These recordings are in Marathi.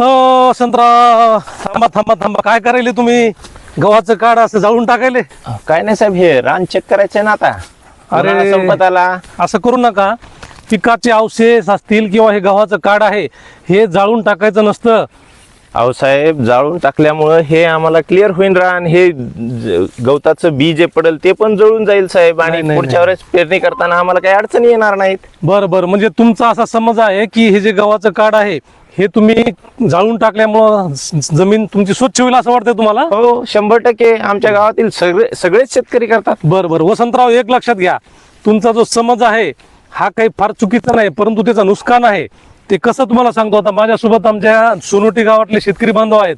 हो संत्रा थांबा थांबा थांबा. काय करायले तुम्ही? गव्हाचं काढ असं जाळून टाकायले? काय नाही साहेब हे रान चेक करायचंय ना आता. अरे. उन्हाळा संपत आला असं करू नका. पिकाचे अवशेष असतील किंवा हे गव्हाचं काढ आहे हे जाळून टाकायचं नसतं. अहो साहेब जाळून टाकल्यामुळं हे आम्हाला क्लिअर होईल रान हे गवताचं बी जे पडेल ते पण जळून जाईल साहेब. आणि पुढच्या. वेळेस पेरणी करताना आम्हाला काही अडचणी येणार नाहीत. बरं बरं. म्हणजे तुमचा असा समज आहे की हे जे गव्हाचं काढ आहे हे तुम्ही जाळून टाकल्यामुळं जमीन तुमची स्वच्छ होईल असं वाटतंय तुम्हाला? हो शंभर टक्के. आमच्या गावातील सगळे सगळेच शेतकरी करतात. बरं बरं. वसंतराव एक लक्षात घ्या. तुमचा जो समज आहे हा काही फार चुकीचा नाही परंतु त्याचा नुकसान आहे. ते कसं तुम्हाला सांगतो आता माझ्यासोबत आमच्या सोनोटी गावातले शेतकरी बांधव आहेत.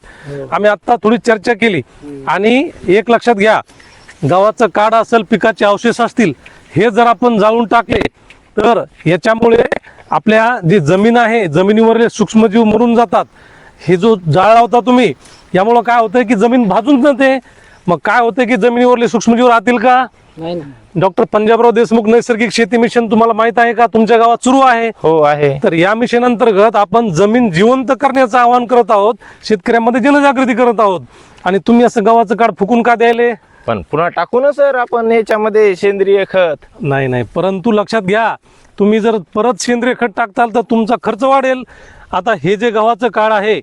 आम्ही आता थोडी चर्चा केली. आणि एक लक्षात घ्या गावाचं काढ असेल पिकाचे अवशेष असतील हे जर आपण जाळून टाकले तर याच्यामुळे आपल्या जी जमीन आहे जमिनीवरले सूक्ष्मजीव मरून जातात. हे जो जाळ लावता तुम्ही यामुळं काय होतंय की जमीन भाजून जाते. मग काय होतंय की जमिनीवरले सूक्ष्मजीव राहतील का? नाही. डॉक्टर पंजाबराव देशमुख नैसर्गिक शेती मिशन तुम्हाला माहीत आहे का? तुमच्या गावात सुरू आहे. हो आहे. तर या मिशन अंतर्गत आपण जमीन जिवंत करण्याचं आवाहन करत आहोत शेतकऱ्यांमध्ये जनजागृती करत आहोत. आणि तुम्ही असं गावाचं काढ फुकून का द्यायले? पण पुन्हा टाकू ना सर आपण याच्यामध्ये सेंद्रिय खत. नाही नाही परंतु लक्षात घ्या तुम्ही जर परत सेंद्रिय खत टाकताल तर तुमचा खर्च वाढेल. आता हे जे गव्हाचं काळ आहे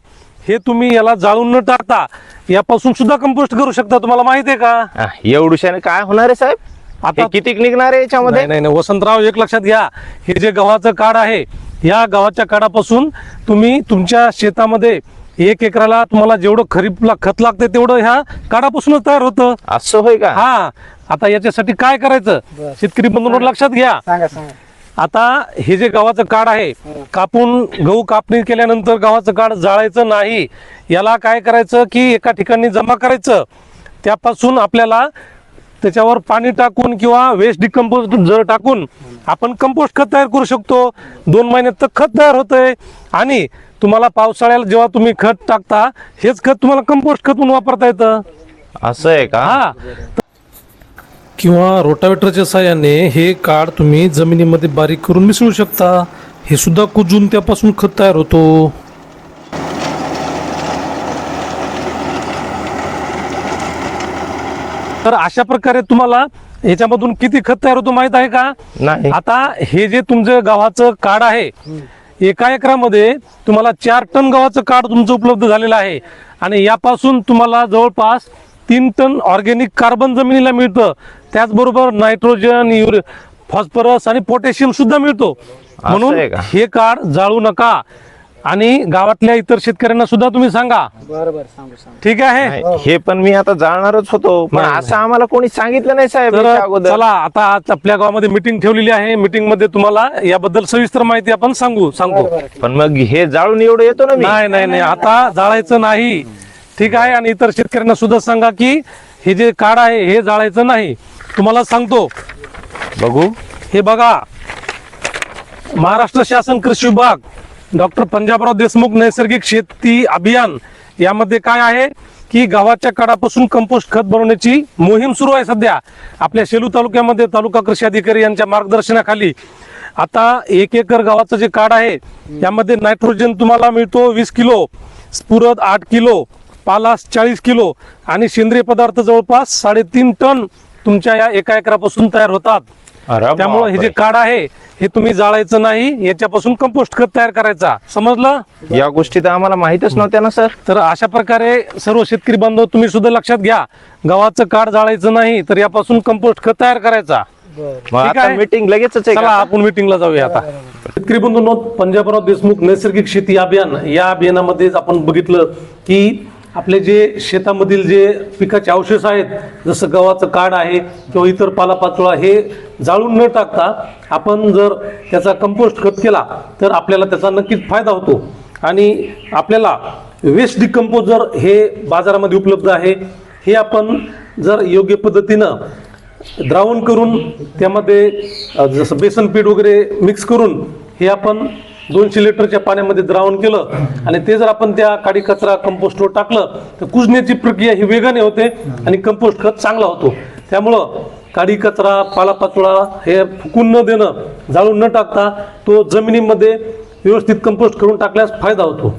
हे तुम्ही याला जाळून न टाकता यापासून सुद्धा कंपोस्ट करू शकता तुम्हाला माहिती आहे का? एवढुशाने काय होणार आहे साहेब? आता- किती निघणार आहे याच्यामध्ये? नाही नाही नाही. वसंतराव एक लक्षात घ्या. हे जे गव्हाचं काढ आहे या गव्हाच्या काढापासून तुम्ही तुमच्या शेतामध्ये एक एकराला तुम्हाला जेवढं खरीपला खत लागते तेवढं ह्या काढापासूनच तयार होतं. असं होय का? हा. आता याच्यासाठी काय करायचं? बरं. शेतकरी बंधूंवर लक्षात घ्या. सांगा सांगा. आता हे जे गव्हाचं काढ आहे कापून गहू कापणी केल्यानंतर गव्हाचं काढ जाळायचं नाही. याला काय करायचं की एका ठिकाणी जमा करायचं. त्यापासून आपल्याला त्याच्यावर पाणी टाकून किंवा वेस्ट डिकम्पोज जर टाकून आपण कंपोस्ट खत तयार करू शकतो. दोन महिन्यात तर खत तयार होतंय. आणि तुम्हाला पावसाळ्याला जेव्हा तुम्ही खत टाकता हेच खत तुम्हाला कंपोस्ट खत म्हणून वापरता येतं. असं आहे का? हा. किंवा रोटावेटरच्या साहाय्याने हे काड तुम्ही जमिनीमध्ये बारीक करून मिसळू शकता. हे सुद्धा कुजून त्यापासून खत तयार होतो. तर अशा प्रकारे तुम्हाला याच्यामधून किती खत तयार होतो माहीत आहे का? नाही. आता हे जे तुमचं गव्हाचं कार्ड आहे एका एकरामध्ये तुम्हाला चार टन गव्हाचं कार्ड तुमचं उपलब्ध झालेलं आहे. आणि यापासून तुम्हाला जवळपास तीन टन ऑर्गॅनिक कार्बन जमिनीला मिळतं. त्याचबरोबर नायट्रोजन युरि फॉस्फरस आणि पोटॅशियम सुद्धा मिळतो. म्हणून? हे कार्ड जाळू नका. आणि गावातल्या इतर शेतकऱ्यांना सुद्धा तुम्ही सांगा. बरं बरं सांगू सांगू. ठीक आहे? नाही, हे पण मी आता जाणणारच होतो. पण नाही, असं आम्हाला कोणी सांगितलं नाही साहेब याच्या अगोदर. चला आता आज आपल्या गावामध्ये मिटिंग ठेवलेली आहे. मिटिंगमध्ये तुम्हाला याबद्दल सविस्तर माहिती आपण सांगू सांगतो. पण मग हे जाळून एवढं येतो ना मी? नाही नाही नाही. आता जाळायचं नाही. ठीक आहे? आणि इतर शेतकऱ्यांना सुद्धा सांगा की हे जे काढ आहे हे जाळायचं नाही. तुम्हाला सांगतो. बघू. हे बघा. महाराष्ट्र शासन कृषी विभाग डॉक्टर पंजाबराव देशमुख नैसर्गिक शेती अभियान यामध्ये काय आहे की गावाच्या काडापासून कंपोस्ट खत बनवण्याची मोहीम सुरू आहे सध्या. आपल्या सेलू तालुक्यामध्ये तालुका कृषी अधिकारी यांच्या मार्गदर्शनाखाली. आता एक एकर गावाचं जे काड आहे यामध्ये नायट्रोजन तुम्हाला मिळतो वीस किलो स्फुरद आठ किलो पालास चाळीस किलो आणि सेंद्रिय पदार्थ जवळपास साडेतीन टन तुमच्या या एका एकरापासून तयार होतात. त्यामुळे हे जे. काढ आहे हे तुम्ही जाळायचं नाही याच्यापासून कंपोस्ट खत तयार करायचा. समजलं? या गोष्टी तर आम्हाला माहितच नव्हत्या ना सर. तर अशा प्रकारे सर्व शेतकरी बांधव तुम्ही सुद्धा लक्षात घ्या. गव्हाचं काढ जाळायचं नाही तर यापासून कंपोस्ट खत तयार करायचा. मीटिंग लगेचच आहे चला का? आपण मिटिंगला जाऊया आता. शेतकरी बंधूंनो पंजाबराव देशमुख नैसर्गिक शेती अभियान या अभियानामध्ये आपण बघितलं की आपले जे शेतामधील जे पिकाचे अवशेष आहेत जसं गव्हाचं काढ आहे किंवा इतर पालापाचोळा हे जाळून न टाकता आपण जर त्याचा कंपोस्ट खत केला तर आपल्याला त्याचा नक्कीच फायदा होतो. आणि आपल्याला वेस्ट डिकम्पोजर हे बाजारामध्ये उपलब्ध आहे हे आपण जर योग्य पद्धतीनं द्रावण करून त्यामध्ये जसं बेसन पीठ वगैरे मिक्स करून हे आपण दोनशे लिटरच्या पाण्यामध्ये द्रावण केलं आणि ते जर आपण त्या काडी कचरा कंपोस्टवर टाकलं तर कुजण्याची प्रक्रिया ही वेगाने होते आणि कंपोस्ट खत चांगला होतो. त्यामुळं काडी कचरा पालापाचोळा हे फुकून न देणं जाळून न टाकता तो जमिनीमध्ये व्यवस्थित कंपोस्ट करून टाकल्यास फायदा होतो.